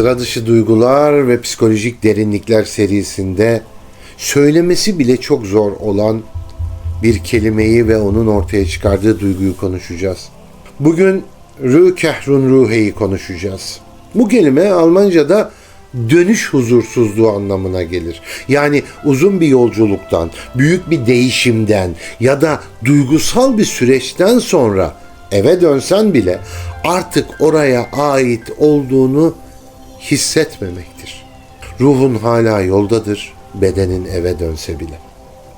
Sıra dışı duygular ve psikolojik derinlikler serisinde söylemesi bile çok zor olan bir kelimeyi ve onun ortaya çıkardığı duyguyu konuşacağız. Bugün Rü Kehrun Ruhe'yi konuşacağız. Bu kelime Almanca'da dönüş huzursuzluğu anlamına gelir. Yani uzun bir yolculuktan, büyük bir değişimden ya da duygusal bir süreçten sonra eve dönsen bile artık oraya ait olduğunu hissetmemektir. Ruhun hala yoldadır, bedenin eve dönse bile.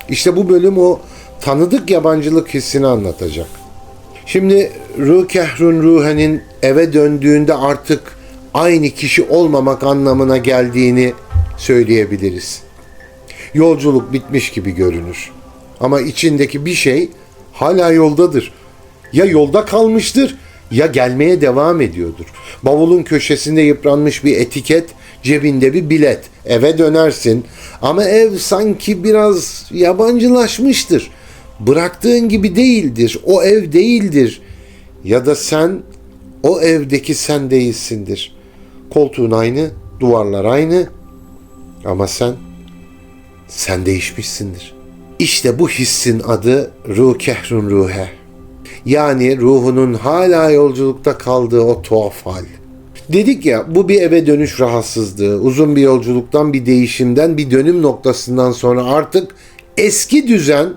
İşte bu bölüm o tanıdık yabancılık hissini anlatacak. Şimdi Ruh Kehrun Ruhen'in eve döndüğünde artık aynı kişi olmamak anlamına geldiğini söyleyebiliriz. Yolculuk bitmiş gibi görünür. Ama içindeki bir şey hala yoldadır. Ya yolda kalmıştır ya gelmeye devam ediyordur. Bavulun köşesinde yıpranmış bir etiket, cebinde bir bilet. Eve dönersin ama ev sanki biraz yabancılaşmıştır. Bıraktığın gibi değildir. O ev değildir. Ya da sen o evdeki sen değilsindir. Koltuğun aynı, duvarlar aynı ama sen sen değişmişsindir. İşte bu hissin adı ruh kehrun ruhe. Yani ruhunun hala yolculukta kaldığı o tuhaf hal. Dedik ya bu bir eve dönüş rahatsızlığı. Uzun bir yolculuktan bir değişimden bir dönüm noktasından sonra artık eski düzen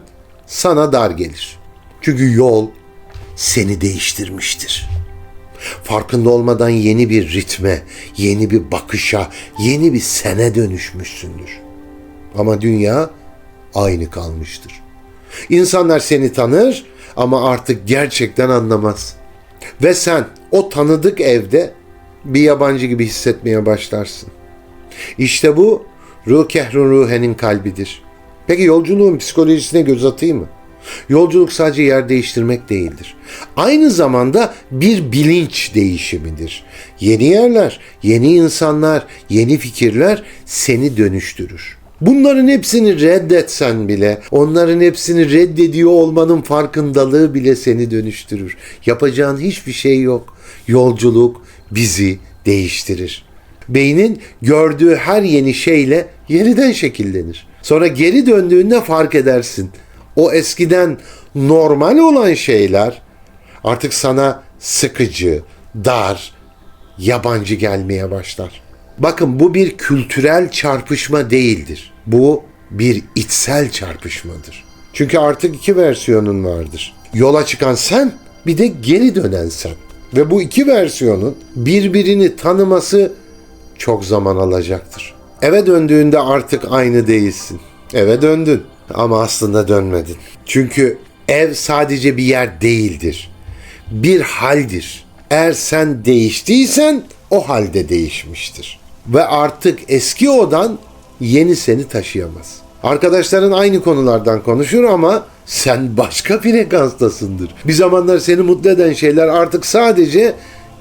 sana dar gelir. Çünkü yol seni değiştirmiştir. Farkında olmadan yeni bir ritme, yeni bir bakışa, yeni bir sene dönüşmüşsündür. Ama dünya aynı kalmıştır. İnsanlar seni tanır ama artık gerçekten anlamaz. Ve sen o tanıdık evde bir yabancı gibi hissetmeye başlarsın. İşte bu ruh kehrun ruhenin kalbidir. Peki yolculuğun psikolojisine göz atayım mı? Yolculuk sadece yer değiştirmek değildir. Aynı zamanda bir bilinç değişimidir. Yeni yerler, yeni insanlar, yeni fikirler seni dönüştürür. Bunların hepsini reddetsen bile, onların hepsini reddediyor olmanın farkındalığı bile seni dönüştürür. Yapacağın hiçbir şey yok. Yolculuk bizi değiştirir. Beynin gördüğü her yeni şeyle yeniden şekillenir. Sonra geri döndüğünde fark edersin. O eskiden normal olan şeyler artık sana sıkıcı, dar, yabancı gelmeye başlar. Bakın bu bir kültürel çarpışma değildir. Bu bir içsel çarpışmadır. Çünkü artık iki versiyonun vardır. Yola çıkan sen, bir de geri dönen sen. Ve bu iki versiyonun birbirini tanıması çok zaman alacaktır. Eve döndüğünde artık aynı değilsin. Eve döndün ama aslında dönmedin. Çünkü ev sadece bir yer değildir. Bir haldir. Eğer sen değiştiysen o halde değişmiştir. Ve artık eski odan yeni seni taşıyamaz. Arkadaşların aynı konulardan konuşur ama sen başka frekanstasındır. Bir zamanlar seni mutlu eden şeyler artık sadece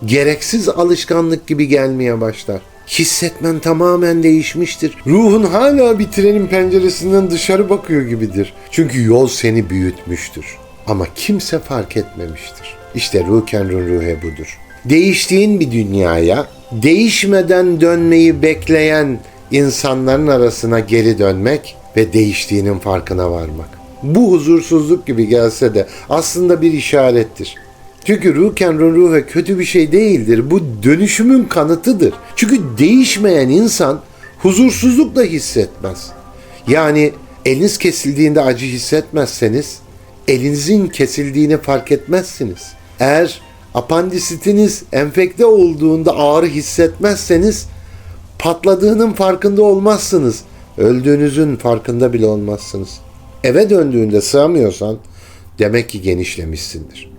gereksiz alışkanlık gibi gelmeye başlar. Hissetmen tamamen değişmiştir. Ruhun hala bir trenin penceresinden dışarı bakıyor gibidir. Çünkü yol seni büyütmüştür. Ama kimse fark etmemiştir. İşte ruhen ruhe budur. Değiştiğin bir dünyaya değişmeden dönmeyi bekleyen insanların arasına geri dönmek ve değiştiğinin farkına varmak. Bu huzursuzluk gibi gelse de aslında bir işarettir. Çünkü ruhen ruhe kötü bir şey değildir. Bu dönüşümün kanıtıdır. Çünkü değişmeyen insan huzursuzluk da hissetmez. Yani eliniz kesildiğinde acı hissetmezseniz elinizin kesildiğini fark etmezsiniz. Eğer apandisitiniz enfekte olduğunda ağrı hissetmezseniz patladığının farkında olmazsınız. Öldüğünüzün farkında bile olmazsınız. Eve döndüğünde sığamıyorsan demek ki genişlemişsindir.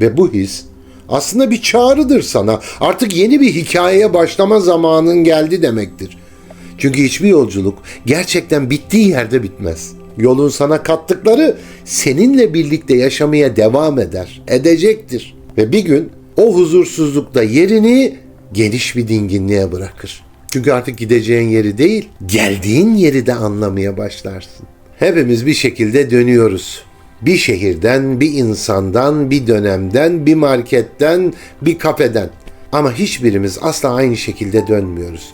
Ve bu his aslında bir çağrıdır sana. Artık yeni bir hikayeye başlama zamanın geldi demektir. Çünkü hiçbir yolculuk gerçekten bittiği yerde bitmez. Yolun sana kattıkları seninle birlikte yaşamaya devam eder, edecektir. Ve bir gün o huzursuzlukta yerini geniş bir dinginliğe bırakır. Çünkü artık gideceğin yeri değil, geldiğin yeri de anlamaya başlarsın. Hepimiz bir şekilde dönüyoruz. Bir şehirden, bir insandan, bir dönemden, bir marketten, bir kafeden. Ama hiçbirimiz asla aynı şekilde dönmüyoruz.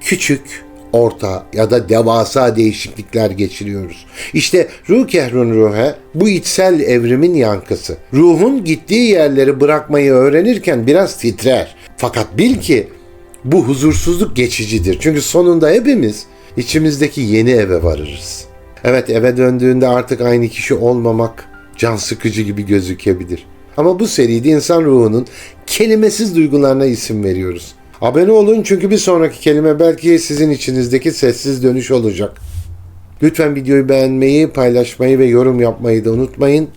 Küçük, orta ya da devasa değişiklikler geçiriyoruz. İşte ruh kehrun ruhe bu içsel evrimin yankısı. Ruhun gittiği yerleri bırakmayı öğrenirken biraz titrer. Fakat bil ki bu huzursuzluk geçicidir. Çünkü sonunda hepimiz içimizdeki yeni eve varırız. Evet eve döndüğünde artık aynı kişi olmamak can sıkıcı gibi gözükebilir. Ama bu seride insan ruhunun kelimesiz duygularına isim veriyoruz. Abone olun çünkü bir sonraki kelime belki sizin içinizdeki sessiz dönüş olacak. Lütfen videoyu beğenmeyi, paylaşmayı ve yorum yapmayı da unutmayın.